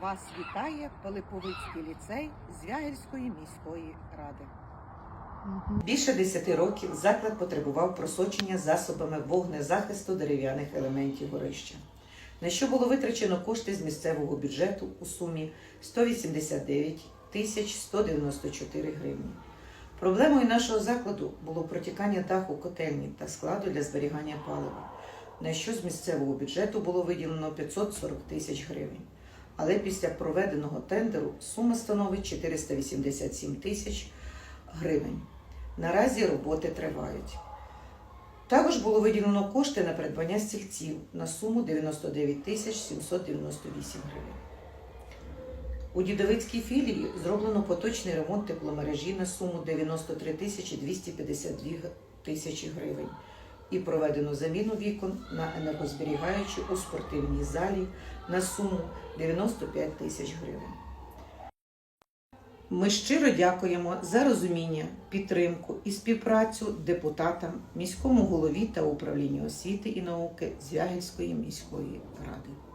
Вас вітає Пилиповицький ліцей Звягельської міської ради. Більше 10 років заклад потребував просочення засобами вогнезахисту дерев'яних елементів горища, на що було витрачено кошти з місцевого бюджету у сумі 189 тисяч 194 гривні. Проблемою нашого закладу було протікання даху котельні та складу для зберігання палива, на що з місцевого бюджету було виділено 540 тисяч гривень. Але після проведеного тендеру сума становить 487 тисяч гривень. Наразі роботи тривають. Також було виділено кошти на придбання стільців на суму 99 тисяч 798 гривень. У Дідовицькій філії зроблено поточний ремонт тепломережі на суму 93 тисячі 252 тисячі гривень і проведено заміну вікон на енергозберігаючі у спортивній залі на суму 95 тисяч гривень. Ми щиро дякуємо за розуміння, підтримку і співпрацю депутатам, міському голові та управлінню освіти і науки Звягинської міської ради.